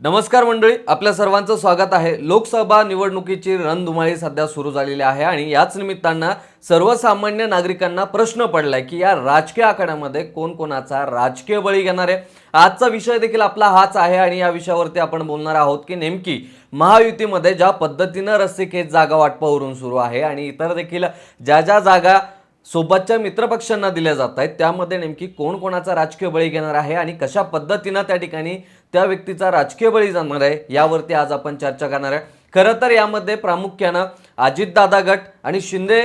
नमस्कार मंडळी आपल्या सर्वांचं स्वागत आहे. लोकसभा निवडणुकीची रणधुमाळी सध्या सुरू झालेली आहे आणि याच निमित्तानं सर्वसामान्य नागरिकांना प्रश्न पडलाय की या राजकीय आखाड्यामध्ये कोण कोणाचा राजकीय बळी घेणार आहे? आजचा विषय देखील आपला हाच आहे आणि या विषयावरती आपण बोलणार आहोत की नेमकी महायुतीमध्ये ज्या पद्धतीनं रस्सीखेच जागा वाटपावरून सुरू आहे आणि इतर देखील ज्या ज्या जागा सोबतच्या मित्रपक्षांना दिल्या जात आहेत त्यामध्ये नेमकी कोण कोणाचा राजकीय बळी घेणार आहे आणि कशा पद्धतीनं त्या ठिकाणी त्या व्यक्तीचा राजकीय बळी जाणार आहे यावरती आज आपण चर्चा करणार आहे. खरं तर यामध्ये प्रामुख्यानं अजितदादा गट आणि शिंदे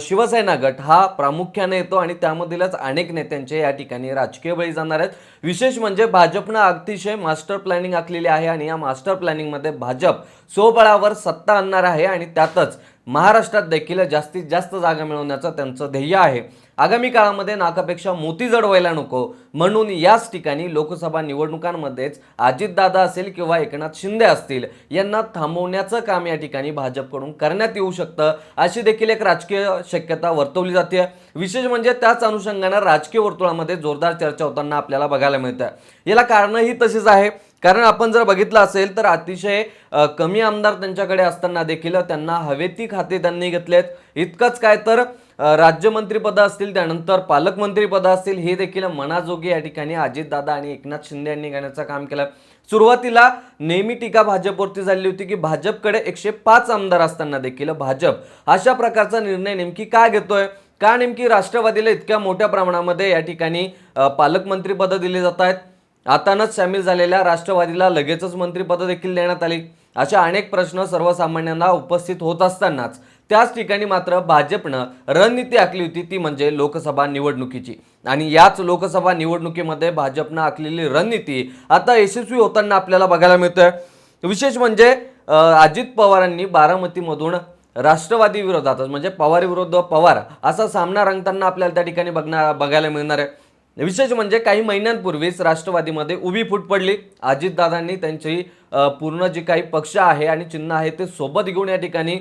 शिवसेना गट हा प्रामुख्याने येतो आणि त्यामधीलच अनेक नेत्यांचे या ठिकाणी राजकीय बळी जाणार आहेत. विशेष म्हणजे भाजपनं अतिशय मास्टर प्लॅनिंग आखलेली आहे आणि या मास्टर प्लॅनिंगमध्ये भाजप स्वबळावर सत्ता आणणार आहे आणि त्यातच महाराष्ट्रात देखील जास्तीत जास्त जागा मिळवण्याचं त्यांचं ध्येय आहे. आगामी काळामध्ये नाकापेक्षा मोती जड व्हायला नको म्हणून याच ठिकाणी लोकसभा निवडणुकांमध्येच अजितदादा असेल किंवा एकनाथ शिंदे असतील यांना थांबवण्याचं काम या ठिकाणी भाजपकडून करण्यात येऊ शकतं अशी देखील एक राजकीय शक्यता वर्तवली जाते. विशेष म्हणजे त्याच अनुषंगानं राजकीय वर्तुळामध्ये जोरदार चर्चा होताना आपल्याला बघायला मिळतं याला कारणंही तशीच आहे. कारण आपण जर बघितलं असेल तर अतिशय कमी आमदार त्यांच्याकडे असताना देखील त्यांना हवे ती खाते त्यांनी घेतलेत. इतकंच काय तर राज्यमंत्रीपद राज्यमंत्रीपदं असतील त्यानंतर पालकमंत्रीपदं असतील हे देखील मनाजोगी या ठिकाणी अजितदादा आणि एकनाथ शिंदे यांनी घेण्याचं काम केलं. सुरुवातीला नेहमी टीका भाजपवरती झाली होती की भाजपकडे एकशे पाच आमदार असताना देखील भाजप अशा प्रकारचा निर्णय नेमकी का घेतोय? का नेमकी राष्ट्रवादीला इतक्या मोठ्या प्रमाणामध्ये या ठिकाणी पालकमंत्रीपदं दिली जात आहेत? आतानच सामील झालेल्या राष्ट्रवादीला लगेचच मंत्रिपदं देखील देण्यात आली. अशा अनेक प्रश्न सर्वसामान्यांना उपस्थित होत असतानाच त्याच ठिकाणी मात्र भाजपनं रणनीती आखली होती ती म्हणजे लोकसभा निवडणुकीची. आणि याच लोकसभा निवडणुकीमध्ये भाजपनं आखलेली रणनीती आता यशस्वी होताना आपल्याला बघायला मिळतंय. विशेष म्हणजे अजित पवारांनी बारामतीमधून राष्ट्रवादी विरोधातच म्हणजे पवार विरुद्ध पवार असा सामना रंगताना आपल्याला त्या ठिकाणी बघणार बघायला मिळणार आहे. विशेष म्हणजे काही महिन्यांपूर्वीच राष्ट्रवादीमध्ये उभी फूट पडली. अजितदादांनी त्यांची पूर्ण जी काही पक्ष आहे आणि चिन्ह आहे ते सोबत घेऊन या ठिकाणी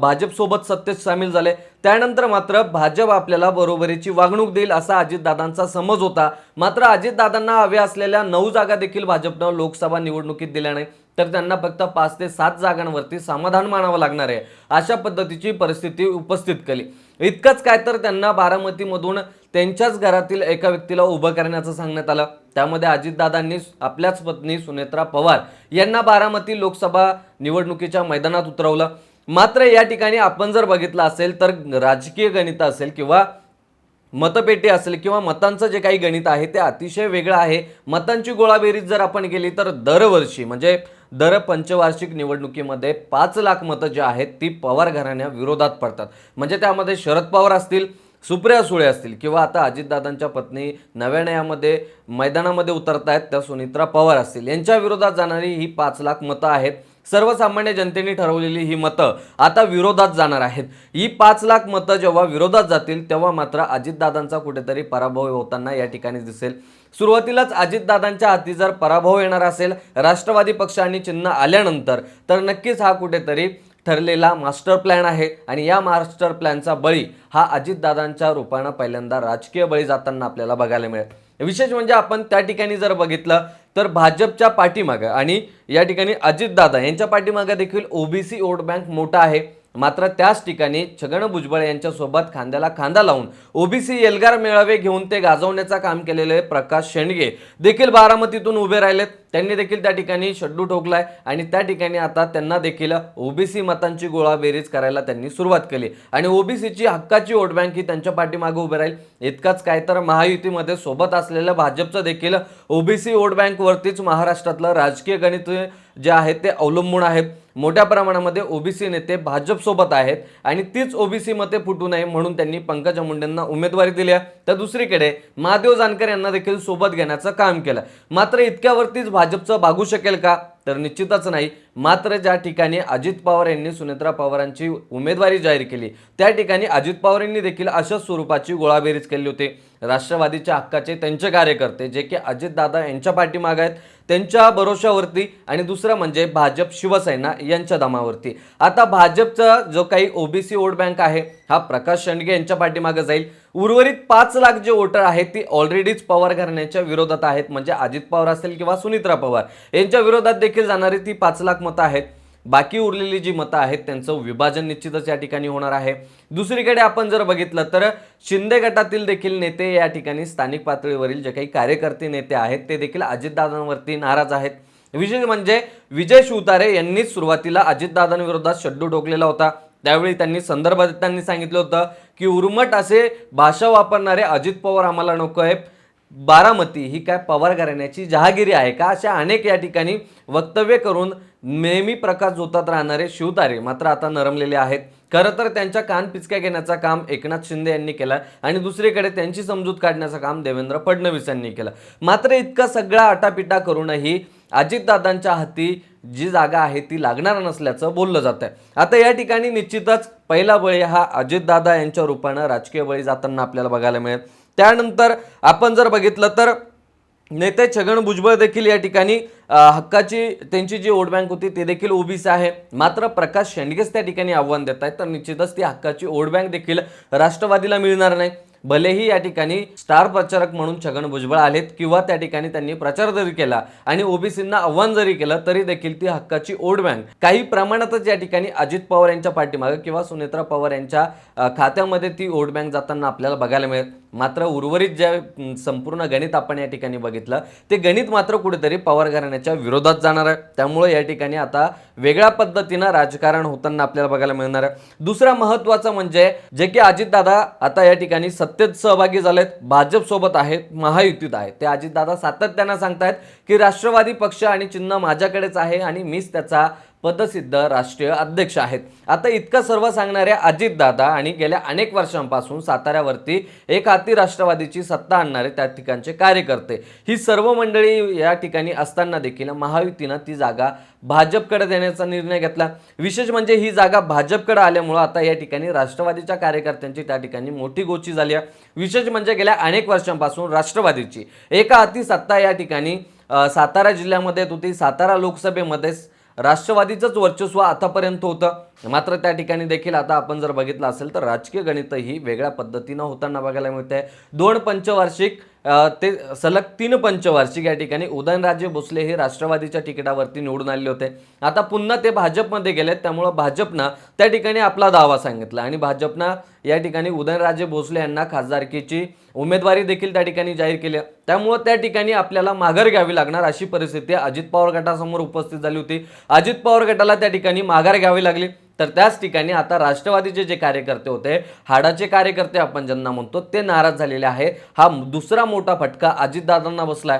भाजपसोबत सत्तेत सामील झाले. त्यानंतर मात्र भाजप आपल्याला बरोबरीची वागणूक देईल असा अजितदादांचा समज होता. मात्र अजितदादांना हव्या असलेल्या नऊ जागा देखील भाजपनं लोकसभा निवडणुकीत दिल्या नाही तर त्यांना फक्त पाच ते सात जागांवरती समाधान मानावं लागणार आहे. अशा पद्धतीची परिस्थिती उपस्थित केली. इतकंच काय तर त्यांना बारामतीमधून त्यांच्याच घरातील एका व्यक्तीला उभं करण्याचं सांगण्यात आलं. त्यामध्ये अजितदादांनी आपल्याच पत्नी सुनेत्रा पवार यांना बारामती लोकसभा निवडणुकीच्या मैदानात उतरवलं. मात्र या ठिकाणी आपण जर बघितलं असेल तर राजकीय गणित असेल किंवा मतपेटी असेल किंवा मतांचं जे काही गणित आहे ते अतिशय वेगळं आहे. मतांची गोळाबेरीज जर आपण केली तर दरवर्षी म्हणजे दर पंचवार्षिक निवडणुकीमध्ये पाच लाख मतं जी आहेत ती पवार घराण्या विरोधात पडतात. म्हणजे त्यामध्ये शरद पवार असतील सुप्रिया सुळे असतील किंवा आता अजितदादांच्या पत्नी नव्याने यामध्ये मैदानामध्ये उतरत आहेत त्या सुनित्रा पवार असतील. यांच्या विरोधात जाणारी ही पाच लाख मतं आहेत. सर्वसामान्य जनतेने ठरवलेली ही मतं आता विरोधात जाणार आहेत. ही पाच लाख मतं जेव्हा विरोधात जातील तेव्हा मात्र अजितदादांचा कुठेतरी पराभव होताना या ठिकाणी दिसेल. सुरुवातीलाच अजितदादांच्या हाती जर पराभव येणार असेल राष्ट्रवादी पक्ष आणि चिन्ह आल्यानंतर तर नक्कीच हा कुठेतरी ठरलेला मास्टर प्लॅन आहे आणि या मास्टर प्लॅनचा बळी हा अजितदादांच्या रूपानं पहिल्यांदा राजकीय बळी जाताना आपल्याला बघायला मिळेल. विशेष म्हणजे आपण त्या ठिकाणी जर बघितलं तर भाजपच्या पाठीमागं आणि या ठिकाणी अजितदादा यांच्या पाठीमागं देखील ओबीसी वोट बँक मोठा आहे. मात्र त्याच ठिकाणी छगन भुजबळ यांच्यासोबत खांद्याला खांदा लावून ओबीसी एल्गार मेळावे घेऊन ते गाजवण्याचं काम केलेले प्रकाश शेंडगे. देखील बारामतीतून उभे राहिलेत. त्यांनी देखील त्या ठिकाणी शड्डू ठोकलाय आणि त्या ठिकाणी आता त्यांना देखील ओबीसी मतांची गोळाबेरीज करायला त्यांनी सुरुवात केली. आणि ओबीसीची हक्काची वोट बँक ही त्यांच्या पाठीमागे उभे राहील. इतकाच काय तर महायुतीमध्ये सोबत असलेलं भाजपचं देखील ओबीसी वोट बँकवरतीच महाराष्ट्रातलं राजकीय गणित जे आहे ते अवलंबून आहेत. मोठ्या प्रमाणामध्ये ओबीसी नेते भाजपसोबत आहेत आणि तीच ओबीसी मते फुटू नये म्हणून त्यांनी पंकजा मुंडेंना उमेदवारी दिली आहे. तर दुसरीकडे महादेव जानकर यांना देखील सोबत घेण्याचं काम केलं. मात्र इतक्यावरतीच भाजपचं भागू शकेल का? तर निश्चितच नाही. मात्र ज्या ठिकाणी अजित पवार यांनी सुनेत्रा पवारांची उमेदवारी जाहीर केली त्या ठिकाणी अजित पवार यांनी देखील अशाच स्वरूपाची गोळाबेरीज केली होती. राष्ट्रवादीच्या हक्काचे त्यांचे कार्यकर्ते जे की अजितदादा यांच्या पाठीमाग आहेत त्यांच्या भरोशावरती आणि दुसरं म्हणजे भाजप शिवसेना यांच्या दमावरती. आता भाजपचा जो काही ओबीसी वोट बँक आहे हा प्रकाश शेंडगे यांच्या पाठीमागे जाईल. उर्वरित पाच लाख जे वोटर आहेत ती ऑलरेडीच पवार घराण्याच्या विरोधात आहेत. म्हणजे अजित पवार असेल किंवा सुनित्रा पवार यांच्या विरोधात देखील जाणारी ती पाच लाख मतं आहेत. बाकी उरलेली जी मतं आहेत त्यांचं विभाजन निश्चितच या ठिकाणी होणार आहे. दुसरीकडे आपण जर बघितलं तर शिंदे गटातील देखील नेते या ठिकाणी स्थानिक पातळीवरील जे काही कार्यकर्ते नेते आहेत ते देखील अजितदादांवरती नाराज आहेत. विशेष म्हणजे विजय शिवतारे यांनीच सुरुवातीला अजितदादांविरोधात शड्डू ठोकलेला होता. त्यावेळी त्यांनी संदर्भात त्यांनी सांगितलं होतं की उर्मट असे भाषा वापरणारे अजित पवार आम्हाला नको आहे बारामती ही काय पवार घराण्याची जहागिरी आहे का? अशा अनेक या ठिकाणी वक्तव्य करून नेहमी प्रकाश जोतात राहणारे शिवतारे मात्र आता नरमलेले आहेत. खरं तर त्यांच्या कान पिचक्या घेण्याचं काम एकनाथ शिंदे यांनी केलं आणि दुसरीकडे त्यांची समजूत काढण्याचं काम देवेंद्र फडणवीस यांनी केलं. मात्र इतका सगळा आटापिटा करूनही अजितदादांच्या हाती जी जागा आहे ती लागणार नसल्याचं बोललं जात आहे आता या ठिकाणी निश्चितच पहिला बळी हा अजितदादा यांच्या रूपानं राजकीय बळी जाताना आपल्याला बघायला मिळेल. त्यानंतर आपण जर बघितलं तर नेते छगन भुजबळ देखील या ठिकाणी हक्काची त्यांची जी वोट बँक होती ते देखील ओबीसी आहे. मात्र प्रकाश शेंडगेच त्या ठिकाणी आव्हान देत आहेत तर निश्चितच ती हक्काची वोट बँक देखील राष्ट्रवादीला मिळणार नाही. भलेही या ठिकाणी स्टार प्रचारक म्हणून छगन भुजबळ आलेत किंवा त्या ठिकाणी त्यांनी प्रचार जरी केला आणि ओबीसींना आव्हान जरी केलं तरी देखील ती हक्काची वोट बँक. काही प्रमाणातच या ठिकाणी अजित पवार यांच्या पाठीमागे किंवा सुनेत्रा पवार यांच्या खात्यामध्ये ती वोट बँक जाताना आपल्याला बघायला मिळेल. मात्र उर्वरित जे संपूर्ण गणित आपण या ठिकाणी बघितलं ते गणित मात्र कुठेतरी पवार घराण्याच्या विरोधात जाणार आहे. त्यामुळे या ठिकाणी आता वेगळ्या पद्धतीनं राजकारण होताना आपल्याला बघायला मिळणार आहे. दुसरा महत्त्वाचं म्हणजे जे की अजितदादा आता या ठिकाणी सत्तेत सहभागी झालेत भाजपसोबत आहेत महायुतीत आहेत. ते अजितदादा सातत्यानं सांगतायत की राष्ट्रवादी पक्ष आणि चिन्ह माझ्याकडेच आहे आणि मीच त्याचा पदसिद्ध राष्ट्रीय अध्यक्ष आहेत. आता इतकं सर्व सांगणाऱ्या अजितदादा आणि गेल्या अनेक वर्षांपासून साताऱ्यावरती एक हाती राष्ट्रवादीची सत्ता आणणारे त्या ठिकाणचे कार्यकर्ते. ही सर्व मंडळी या ठिकाणी असताना देखील महायुतीनं ती जागा भाजपकडे देण्याचा निर्णय घेतला. विशेष म्हणजे ही जागा भाजपकडे आल्यामुळं आता या ठिकाणी राष्ट्रवादीच्या कार्यकर्त्यांची त्या ठिकाणी मोठी गोची झाली आहे. विशेष म्हणजे गेल्या अनेक वर्षांपासून राष्ट्रवादीची एका हाती सत्ता या ठिकाणी सातारा जिल्ह्यामध्ये येत होती. सातारा लोकसभेमध्ये राष्ट्रवादीचंच वर्चस्व आतापर्यंत होतं. मात्र त्या ठिकाणी देखील आता आपण जर बघितलं असेल तर राजकीय गणितही वेगळ्या पद्धतीनं होताना बघायला मिळते दोन पंचवार्षिक ते सलग तीन पंचवार्षिक या ठिकाणी उदयनराजे भोसले हे राष्ट्रवादीच्या तिकिटावरती निवडून आले होते. आता पुन्हा ते भाजपमध्ये गेलेत त्यामुळं भाजपनं त्या ठिकाणी आपला दावा सांगितला आणि भाजपनं या ठिकाणी उदयनराजे भोसले यांना खासदारकीची उमेदवारी देखील त्या ठिकाणी जाहीर केली. त्यामुळं त्या ठिकाणी आपल्याला माघार घ्यावी लागणार अशी परिस्थिती अजित पवार गटासमोर उपस्थित झाली होती. अजित पवार गटाला त्या ठिकाणी माघार घ्यावी लागली. तर त्याच ठिकाणी आता राष्ट्रवादीचे जे कार्यकर्ते होते हाडाचे कार्यकर्ते आपण ज्यांना म्हणतो ते नाराज झालेले आहे. हा दुसरा मोठा फटका अजितदादांना बसलाय.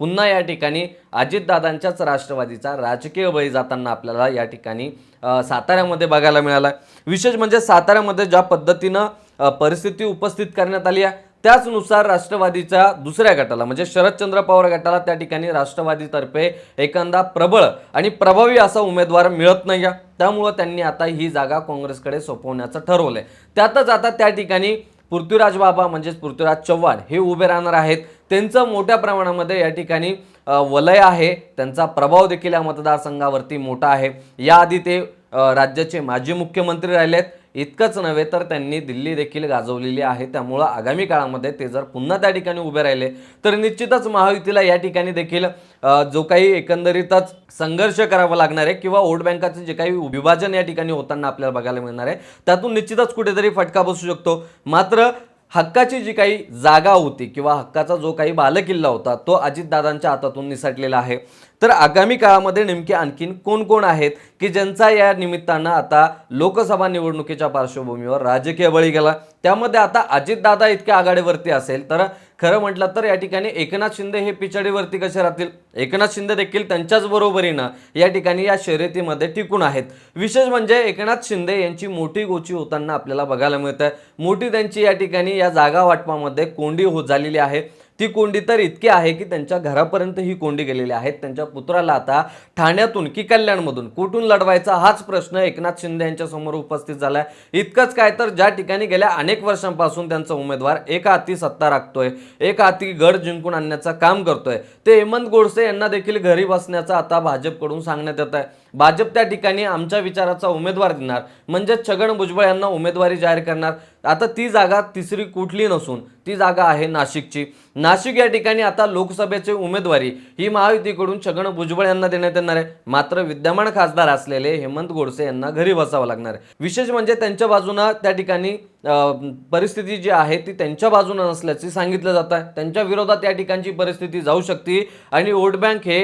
पुन्हा या ठिकाणी अजितदादांच्याच राष्ट्रवादीचा राजकीय बळी जाताना आपल्याला या ठिकाणी साताऱ्यामध्ये बघायला मिळाला विशेष म्हणजे साताऱ्यामध्ये ज्या पद्धतीनं परिस्थिती उपस्थित करण्यात आली आहे त्याचनुसार राष्ट्रवादीच्या दुसऱ्या गटाला म्हणजे शरदचंद्र पवार गटाला त्या ठिकाणी राष्ट्रवादीतर्फे एखादा प्रबळ आणि प्रभावी असा उमेदवार मिळत नाही आहे त्यामुळं त्यांनी आता ही जागा काँग्रेसकडे सोपवण्याचं ठरवलंय. त्यातच आता त्या ठिकाणी पृथ्वीराज बाबा म्हणजेच पृथ्वीराज चव्हाण हे उभे राहणार आहेत. त्यांचं मोठ्या प्रमाणामध्ये या ठिकाणी वलय आहे. त्यांचा प्रभाव देखील या मतदारसंघावरती मोठा आहे. याआधी ते राज्याचे माजी मुख्यमंत्री राहिलेत. इतकंच नव्हे तर त्यांनी दिल्ली देखील गाजवलेली आहे. त्यामुळं आगामी काळामध्ये ते जर पुन्हा त्या ठिकाणी उभे राहिले तर निश्चितच महायुतीला या ठिकाणी देखील जो काही एकंदरीतच संघर्ष करावा लागणार आहे किंवा वोट बँकाचं जे काही विभाजन या ठिकाणी होताना आपल्याला बघायला मिळणार आहे त्यातून निश्चितच कुठेतरी फटका बसू शकतो. मात्र हक्काची जी काही जागा होती किंवा हक्काचा जो काही बालकिल्ला होता तो अजितदादांच्या हातातून निसटलेला आहे. तर आगामी काळामध्ये नेमके आणखीन कोण कोण आहेत की ज्यांचा या निमित्तानं आता लोकसभा निवडणुकीच्या पार्श्वभूमीवर राजकीय बळी गेला? त्यामध्ये आता अजितदादा इतक्या आघाडीवरती असेल तर खरं म्हटलं तर या ठिकाणी एकनाथ शिंदे हे पिछाडीवरती कसे राहतील? एकनाथ शिंदे देखील त्यांच्याच बरोबरीनं या ठिकाणी या शर्यतीमध्ये टिकून आहेत. विशेष म्हणजे एकनाथ शिंदे यांची मोठी गोची होताना आपल्याला बघायला मिळत आहे मोठी त्यांची या ठिकाणी या जागा वाटपामध्ये कोंडी होत झालेली आहे. ती कोंडी तर इतकी आहे की त्यांच्या घरापर्यंत ही कोंडी गेलेली आहे. त्यांच्या पुत्राला आता ठाण्यातून की कल्याणमधून कुठून लढवायचा हाच प्रश्न एकनाथ शिंदे यांच्या समोर उपस्थित झालाय. इतकंच काय तर ज्या ठिकाणी गेल्या अनेक वर्षांपासून त्यांचा उमेदवार एका हाती सत्ता राखतोय एका हाती गड जिंकून आणण्याचं काम करतोय. ते हेमंत गोडसे यांना देखील घरी बसण्याचं आता भाजपकडून सांगण्यात येत आहे भाजप त्या ठिकाणी आमच्या विचाराचा उमेदवार देणार. म्हणजे छगन भुजबळ यांना उमेदवारी जाहीर करणार. आता ती जागा तिसरी कुठली नसून ती जागा आहे नाशिकची. नाशिक या ठिकाणी आता लोकसभेची उमेदवारी ही महायुतीकडून छगन भुजबळ यांना देण्यात येणार आहे. मात्र विद्यमान खासदार असलेले हेमंत गोडसे यांना घरी बसावं लागणार आहे. विशेष म्हणजे त्यांच्या बाजूनं त्या ठिकाणी परिस्थिती जी आहे ती त्यांच्या बाजूनं नसल्याचे सांगितलं जात आहे त्यांच्या विरोधात या ठिकाणची परिस्थिती जाऊ शकते आणि वोट बँक हे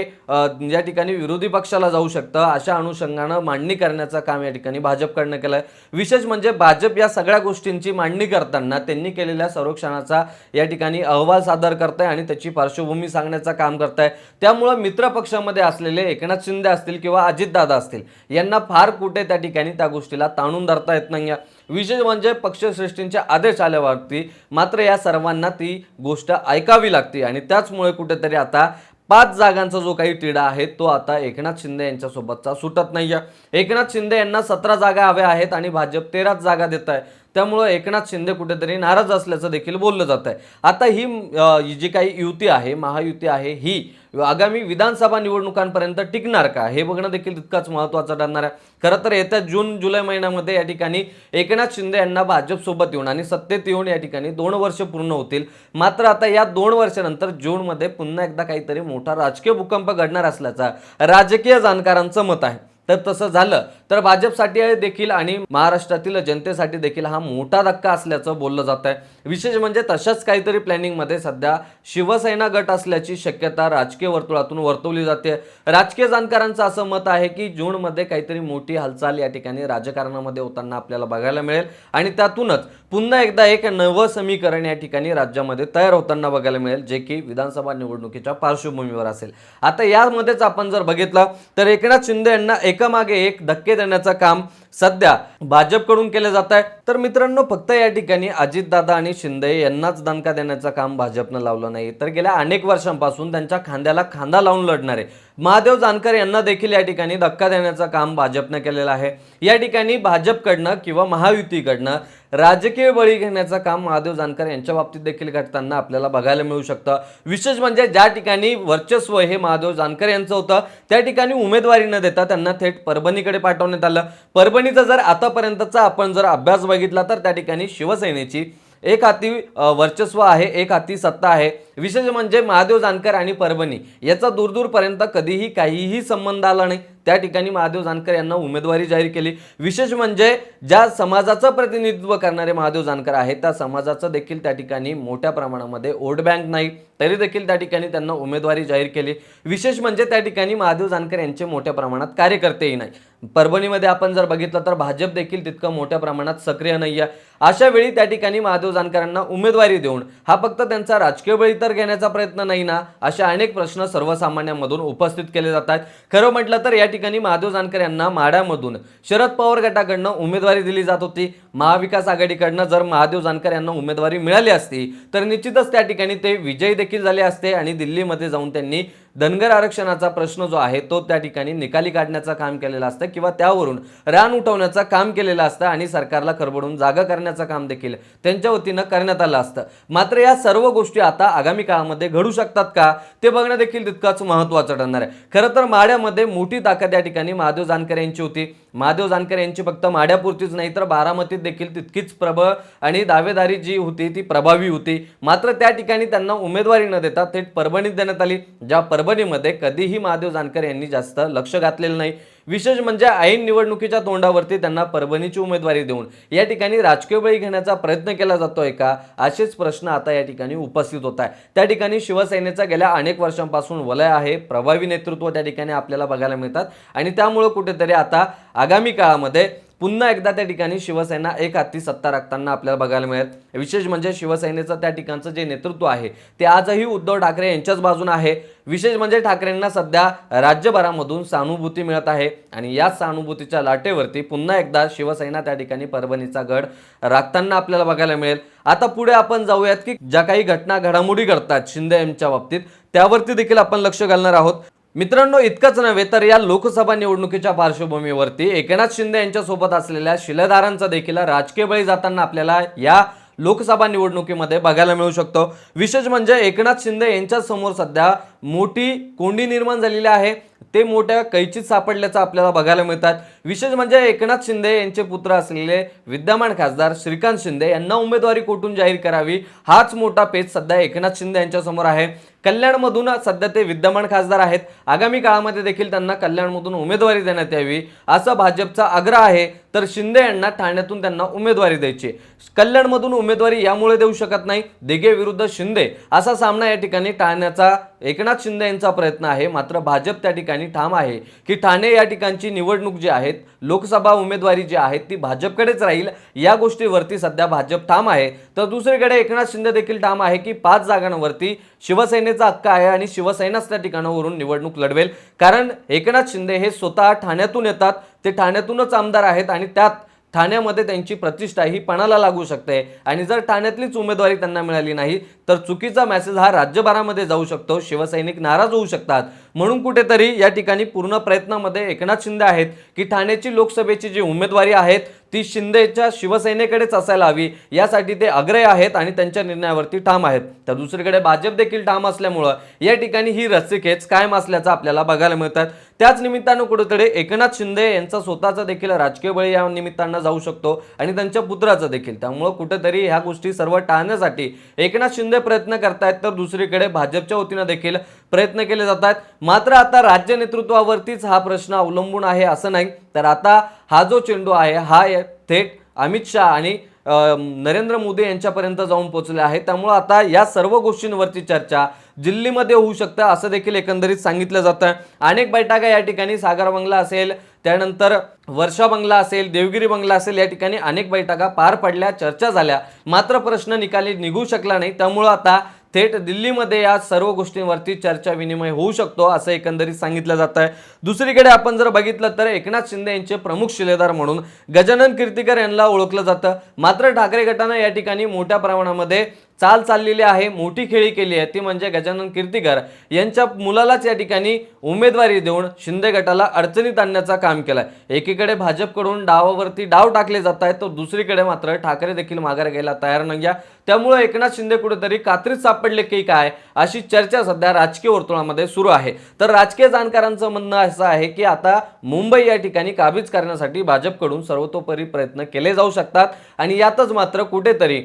या ठिकाणी विरोधी पक्षाला जाऊ शकतं अशा अनुषंगानं मांडणी करण्याचं काम या ठिकाणी भाजपकडनं केलं आहे विशेष म्हणजे भाजप या सगळ्या गोष्टींची मांडणी करताना त्यांनी केलेल्या सर्वेक्षणाचा या ठिकाणी अहवाल सादर करताय आणि त्याची पार्श्वभूमी सांगण्याचं काम करताय. त्यामुळं मित्रपक्षामध्ये असलेले एकनाथ शिंदे असतील किंवा अजितदादा असतील यांना फार कुठे त्या ठिकाणी त्या गोष्टीला ताणून धरता येत नाही विशेष म्हणजे पक्षश्रेष्ठींचे आदेश आल्यावरती मात्र या सर्वांना ती गोष्ट ऐकावी लागते आणि त्याचमुळे कुठेतरी आता पाच जागांचा जो काही तिढा आहे तो आता एकनाथ शिंदे यांच्यासोबतचा सुटत नाही आहे एकनाथ शिंदे यांना सतरा जागा हव्या आहेत आणि भाजप तेराच जागा देत आहे. त्यामुळं एकनाथ शिंदे कुठेतरी नाराज असल्याचं देखील बोललं जात आहे. आता ही जी काही युती आहे महायुती आहे ही आगामी विधानसभा निवडणुकांपर्यंत टिकणार का? हे बघणं देखील तितकंच महत्त्वाचं ठरणार आहे. खरं तर येत्या जून जुलै महिन्यामध्ये या ठिकाणी एकनाथ शिंदे यांना भाजपसोबत येऊन आणि सत्तेत येऊन या ठिकाणी दोन वर्ष पूर्ण होतील. मात्र आता या दोन वर्षानंतर जूनमध्ये पुन्हा एकदा काहीतरी मोठा राजकीय भूकंप घडणार असल्याचा राजकीय जाणकारांचं मत आहे. तर तसं झालं. तर भाजपसाठी देखील आणि महाराष्ट्रातील जनतेसाठी देखील हा मोठा धक्का असल्याचं बोललं जात आहे. विशेष म्हणजे तशाच काहीतरी प्लॅनिंगमध्ये सध्या शिवसेना गट असल्याची शक्यता राजकीय वर्तुळातून वर्तवली जाते. राजकीय जाणकारांचं असं मत आहे की जूनमध्ये काहीतरी मोठी हालचाल या ठिकाणी राजकारणामध्ये होताना आपल्याला बघायला मिळेल. आणि त्यातूनच पुन्हा एकदा एक नवं समीकरण या ठिकाणी राज्यामध्ये तयार होताना बघायला मिळेल जे की विधानसभा निवडणुकीच्या पार्श्वभूमीवर असेल. आता यामध्येच आपण जर बघितलं तर एकनाथ शिंदे यांना एकामागे एक धक्के देण्याचं काम सध्या भाजपकडून केलं जात आहे तर मित्रांनो फक्त या ठिकाणी अजितदादा आणि शिंदे यांनाच दणका देण्याचं काम भाजपनं लावलं नाही. तर गेल्या अनेक वर्षांपासून त्यांच्या खांद्याला खांदा लावून लढणारे महादेव जानकर यांना देखील या ठिकाणी धक्का देण्याचं काम भाजपनं केलेलं आहे. या ठिकाणी भाजपकडनं किंवा महायुतीकडनं राजकीय बळी घेण्याचं काम महादेव जानकर यांच्या बाबतीत देखील घडताना आपल्याला बघायला मिळू शकतं. विशेष म्हणजे ज्या ठिकाणी वर्चस्व हे महादेव जानकर यांचं होतं त्या ठिकाणी उमेदवारी न देता त्यांना थेट परभणीकडे पाठवण्यात आलं. परभणीचा जर आतापर्यंतचा आपण जर अभ्यास बघितला तर त्या ठिकाणी शिवसेनेची एक हाती वर्चस्व आहे एक हाती सत्ता आहे. विशेष म्हणजे महादेव जानकर आणि परभणी याचा दूरदूरपर्यंत कधीही काहीही संबंध आला नाही. त्या ठिकाणी महादेव जानकर यांना उमेदवारी जाहीर केली. विशेष म्हणजे ज्या समाजाचं प्रतिनिधित्व करणारे महादेव जानकर आहेत त्या समाजाचं देखील त्या ठिकाणी मोठ्या प्रमाणामध्ये वोट बँक नाही तरी देखील त्या ठिकाणी त्यांना उमेदवारी जाहीर केली. विशेष म्हणजे त्या ठिकाणी महादेव जानकर यांचे मोठ्या प्रमाणात कार्यकर्तेही नाही परभणीमध्ये आपण जर बघितलं तर भाजप देखील तितकं मोठ्या प्रमाणात सक्रिय नाही आहे. अशा वेळी त्या ठिकाणी महादेव जानकरांना उमेदवारी देऊन हा फक्त त्यांचा राजकीय बळी तर घेण्याचा प्रयत्न नाही ना अशा अनेक प्रश्न सर्वसामान्यांमधून उपस्थित केले जातात. खरं म्हटलं तर या ठिकाणी महादेव जानकर यांना माड्यामधून शरद पवार गटाकडनं उमेदवारी दिली जात होती. महाविकास आघाडीकडनं जर महादेव जानकर यांना उमेदवारी मिळाली असती तर निश्चितच त्या ठिकाणी ते विजयी देखील झाले असते आणि दिल्लीमध्ये जाऊन त्यांनी धनगर आरक्षणाचा प्रश्न जो आहे तो त्या ठिकाणी निकाली काढण्याचं काम केलेलं असतं किंवा त्यावरून रान उठवण्याचं काम केलेलं असतं आणि सरकारला खरबडून जागा करण्याचं काम देखील त्यांच्या वतीनं करण्यात आलं असतं. मात्र या सर्व गोष्टी आता आगामी काळामध्ये घडू शकतात का ते बघणं देखील तितकंच महत्त्वाचं ठरणार आहे. खरं तर माड्यामध्ये मोठी ताकद या ठिकाणी महादेव जानकर यांची होती. महादेव जानकर यांची फक्त माड्यापुरतीच नाही तर बारामतीत देखील तितकीच प्रबळ आणि दावेदारी जी होती ती प्रभावी होती. मात्र त्या ठिकाणी त्यांना उमेदवारी न देता थेट परभणीत देण्यात आली ज्या परभणीमध्ये कधीही महादेव जानकर यांनी जास्त लक्ष घातलेलं नाही. विशेष म्हणजे ऐन निवडणुकीच्या तोंडावरती त्यांना परभणीची उमेदवारी देऊन या ठिकाणी राजकीय बळी घेण्याचा प्रयत्न केला जातोय का? असेच प्रश्न आता या ठिकाणी उपस्थित होत आहे त्या ठिकाणी शिवसेनेचा गेल्या अनेक वर्षांपासून वलय आहे. प्रभावी नेतृत्व त्या ठिकाणी आपल्याला बघायला मिळतात. आणि त्यामुळं कुठेतरी आता आगामी काळामध्ये पुन्हा एकदा त्या ठिकाणी शिवसेना एक हाती सत्ता राखताना आपल्याला बघायला मिळेल. विशेष म्हणजे शिवसेनेचं त्या ठिकाणचं जे नेतृत्व आहे ते आजही उद्धव ठाकरे यांच्याच बाजूने आहे. विशेष म्हणजे ठाकरेंना सध्या राज्यभरामधून सहानुभूती मिळत आहे आणि या सहानुभूतीच्या लाटेवरती पुन्हा एकदा शिवसेना त्या ठिकाणी परभणीचा गड राखताना आपल्याला बघायला मिळेल. आता पुढे आपण जाऊयात की ज्या काही घटना घडामोडी घडतात शिंदे यांच्या बाबतीत त्यावरती देखील आपण लक्ष घालणार आहोत. मित्रांनो इतकंच नव्हे तर या लोकसभा निवडणुकीच्या पार्श्वभूमीवरती एकनाथ शिंदे यांच्यासोबत असलेल्या शिलेदारांचा देखील राजकीय बळी जाताना आपल्याला या लोकसभा निवडणुकीमध्ये बघायला मिळू शकतो. विशेष म्हणजे एकनाथ शिंदे यांच्यासमोर सध्या मोठी कोंडी निर्माण झालेली आहे. ते मोठ्या कैचीत सापडल्याचं आपल्याला बघायला मिळतात. विशेष म्हणजे एकनाथ शिंदे यांचे पुत्र असलेले विद्यमान खासदार श्रीकांत शिंदे यांना उमेदवारी कोठून जाहीर करावी? हाच मोठा पेच सध्या एकनाथ शिंदे यांच्यासमोर आहे. कल्याणमधून सध्या ते विद्यमान खासदार आहेत. आगामी काळामध्ये देखील त्यांना कल्याणमधून उमेदवारी देण्यात यावी असा भाजपचा आग्रह आहे. तर शिंदे यांना ठाण्यातून त्यांना उमेदवारी द्यायची कल्याणमधून उमेदवारी यामुळे देऊ शकत नाही. दिघे विरुद्ध शिंदे असा सामना या ठिकाणी टाळण्याचा एकनाथ शिंदे यांचा प्रयत्न आहे. मात्र भाजप त्या ठिकाणी ठाम आहे की ठाणे या ठिकाणची निवडणूक जी आहेत लोकसभा उमेदवारी जी आहे ती भाजपकडेच राहील या गोष्टीवरती सध्या भाजप ठाम आहे. तर दुसरीकडे एकनाथ शिंदे देखील ठाम आहे की पाच जागांवरती शिवसेनेचा हक्क आहे आणि शिवसेनाच त्या ठिकाणावरून निवडणूक लढवेल. कारण एकनाथ शिंदे हे स्वतः ठाण्यातून येतात ते ठाण्यातूनच आमदार आहेत आणि त्यात ठाण्यामध्ये त्यांची प्रतिष्ठा ही पणाला लागू शकते. आणि जर ठाण्यातलीच उमेदवारी त्यांना मिळाली नाही तर चुकीचा मेसेज हा राज्यभरामध्ये जाऊ शकतो. शिवसैनिक नाराज होऊ शकतात. म्हणून कुठेतरी या ठिकाणी पूर्ण प्रयत्नामध्ये एकनाथ शिंदे आहेत की ठाण्याची लोकसभेची जी उमेदवारी आहेत ती शिंदेच्या शिवसेनेकडेच असायला हवी. यासाठी ते अग्रय आहेत आणि त्यांच्या निर्णयावरती ठाम आहेत. तर दुसरीकडे भाजप देखील ठाम असल्यामुळं या ठिकाणी ही रस्सीखेच कायम असल्याचं आपल्याला बघायला मिळतात त्याच निमित्तानं कुठेतरी एकनाथ शिंदे यांचा स्वतःचा देखील राजकीय बळी या निमित्तानं जाऊ शकतो आणि त्यांच्या पुत्राचं देखील. त्यामुळं कुठेतरी ह्या गोष्टी सर्व टाळण्यासाठी एकनाथ शिंदे प्रयत्न करतायत तर दुसरीकडे भाजपच्या वतीनं देखील प्रयत्न केले जात आहेत मात्र आता राज्य नेतृत्वावरतीच हा प्रश्न अवलंबून आहे असं नाही. तर आता हा जो चेंडू आहे हा थेट अमित शहा आणि नरेंद्र मोदी यांच्यापर्यंत जाऊन पोहोचले आहे. त्यामुळं आता या सर्व गोष्टींवरची चर्चा दिल्लीमध्ये होऊ शकतं असं देखील एकंदरीत सांगितलं जातं. अनेक बैठका या ठिकाणी सागर बंगला असेल त्यानंतर वर्षा बंगला असेल देवगिरी बंगला असेल या ठिकाणी अनेक बैठका पार पडल्या चर्चा झाल्या. मात्र प्रश्न निकाली निघू शकला नाही त्यामुळं आता थेट दिल्लीमध्ये या सर्व गोष्टींवरती चर्चा विनिमय होऊ शकतो असं एकंदरीत सांगितलं जात आहे दुसरीकडे आपण जर बघितलं तर एकनाथ शिंदे यांचे प्रमुख शिलेदार म्हणून गजानन कीर्तीकर यांना ओळखलं जातं. मात्र ठाकरे गटानं या ठिकाणी मोठ्या प्रमाणामध्ये चाल चाललेली आहे मोठी खेळी केली आहे. ती म्हणजे गजानन कीर्तीकर यांच्या मुलालाच या ठिकाणी उमेदवारी देऊन शिंदे गटाला अडचणीत आणण्याचं काम केलं आहे एकीकडे भाजपकडून डावावरती डाव टाकले जात आहेत तर दुसरीकडे मात्र ठाकरे देखील माघार घ्यायला तयार नाही त्यामुळे एकनाथ शिंदे कुठेतरी कात्रीत सापडले की काय अशी चर्चा सध्या राजकीय वर्तुळामध्ये सुरू आहे. तर राजकीय जाणकारांचं म्हणणं असं आहे की आता मुंबई या ठिकाणी काबीज करण्यासाठी भाजपकडून सर्वतोपरी प्रयत्न केले जाऊ शकतात. आणि यातच मात्र कुठेतरी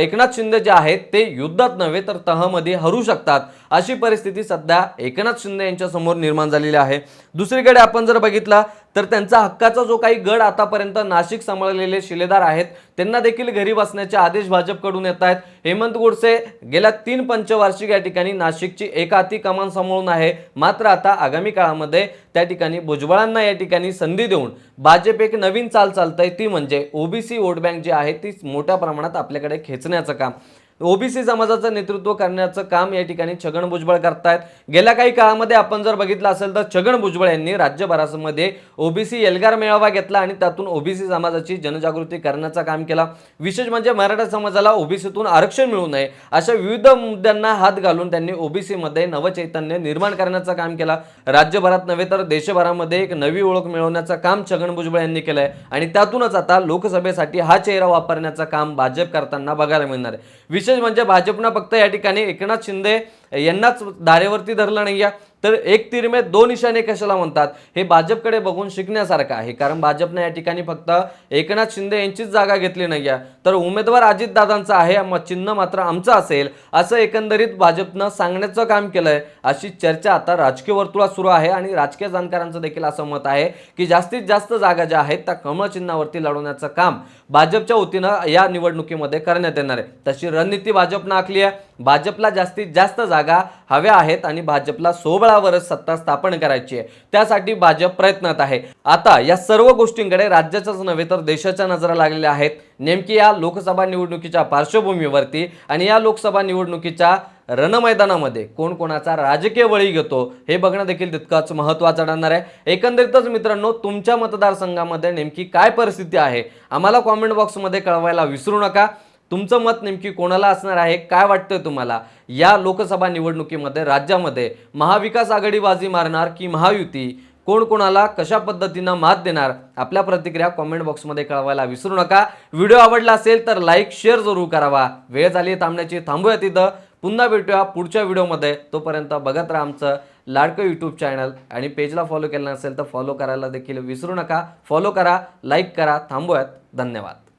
एकनाथ शिंदे जे आहेत ते युद्धात नव्हे तर तहमध्ये हरू शकतात. अशी परिस्थिती सध्या एकनाथ शिंदे यांच्यासमोर निर्माण झालेली आहे. दुसरीकडे आपण जर बघितला तर त्यांचा हक्काचा जो काही गड आतापर्यंत नाशिक सांभाळलेले शिलेदार आहेत त्यांना देखील घरी बसण्याचे आदेश भाजपकडून येत आहेत. हेमंत गोडसे गेल्या तीन पंचवार्षिक या ठिकाणी नाशिकची एकाती कमान सांभाळून आहे. मात्र आता आगामी काळामध्ये त्या ठिकाणी भुजबळांना या ठिकाणी संधी देऊन भाजप एक नवीन चाल चालतंय ती म्हणजे ओबीसी वोट बँक जी आहे ती मोठ्या प्रमाणात आपल्याकडे खेचण्याचं काम. ओबीसी समाजाचं नेतृत्व करण्याचं काम या ठिकाणी छगन भुजबळ करतायत. गेल्या काही काळामध्ये आपण जर बघितलं असेल तर छगन भुजबळ यांनी राज्यभरामध्ये ओबीसी एल्गार मेळावा घेतला आणि त्यातून ओबीसी समाजाची जनजागृती करण्याचं काम केला. विशेष म्हणजे मराठा समाजाला ओबीसीतून आरक्षण मिळू नये अशा विविध मुद्द्यांना हात घालून त्यांनी ओबीसीमध्ये नवचैतन्य निर्माण करण्याचं काम केलं. राज्यभरात नव्हे तर देशभरामध्ये एक नवी ओळख मिळवण्याचं काम छगन भुजबळ यांनी केलंय. आणि त्यातूनच आता लोकसभेसाठी हा चेहरा वापरण्याचं काम भाजप करताना बघायला मिळणार आहे. विशेष म्हणजे भाजपनं फक्त या ठिकाणी एकनाथ शिंदे यांनाच धारेवरती धरलं नाही तर एक तीर में दोन निशाणे कशाला म्हणतात? हे भाजपकडे बघून शिकण्यासारखं आहे. कारण भाजपने या ठिकाणी फक्त एकनाथ शिंदे यांचीच जागा घेतली नाही आहे. तर उमेदवार अजितदादांचा आहे. मग चिन्ह मात्र आमचं असेल असं एकंदरीत भाजपनं सांगण्याचं काम केलंय. अशी चर्चा आता राजकीय वर्तुळात सुरू आहे आणि राजकीय जाणकारांचं देखील असं मत आहे की जास्तीत जास्त जागा ज्या आहेत त्या कमळ चिन्हावरती लढवण्याचं काम भाजपच्या वतीनं या निवडणुकीमध्ये करण्यात येणार आहे. तशी रणनीती भाजपनं आखली आहे. भाजपला जास्तीत जास्त जागा हव्या आहेत आणि भाजपला सोबळावरच सत्ता स्थापन करायची आहे. त्यासाठी भाजप प्रयत्नात आहे. आता या सर्व गोष्टींकडे राज्याच्याच नव्हे तर देशाच्या नजरा लागलेल्या आहेत. नेमकी या लोकसभा निवडणुकीच्या पार्श्वभूमीवरती आणि या लोकसभा निवडणुकीच्या रणमैदानामध्ये कोण कोणाचा राजकीय बळी घेतो हे बघणं देखील तितकंच महत्त्वाचं ठरणार आहे. एकंदरीतच मित्रांनो तुमच्या मतदारसंघामध्ये नेमकी काय परिस्थिती आहे आम्हाला कॉमेंट बॉक्समध्ये कळवायला विसरू नका. तुमचं मत नेमकी कोणाला असणार आहे? काय वाटतं तुम्हाला? या लोकसभा निवडणुकीमध्ये राज्यामध्ये महाविकास आघाडी बाजी मारणार की महायुती? कोण कोणाला कशा पद्धतीनं मात देणार? आपल्या प्रतिक्रिया कॉमेंट बॉक्समध्ये कळवायला विसरू नका. व्हिडिओ आवडला असेल तर लाईक शेअर जरूर करावा. वेळ झाली थांबण्याची. थांबूया तिथं पुन्हा भेटूया पुढच्या व्हिडिओमध्ये. तोपर्यंत बघत राहा आमचं लाडकं यूट्यूब चॅनल आणि पेजला फॉलो केलं नसेल तर फॉलो करायला देखील विसरू नका. फॉलो करा लाईक करा. थांबूयात. धन्यवाद.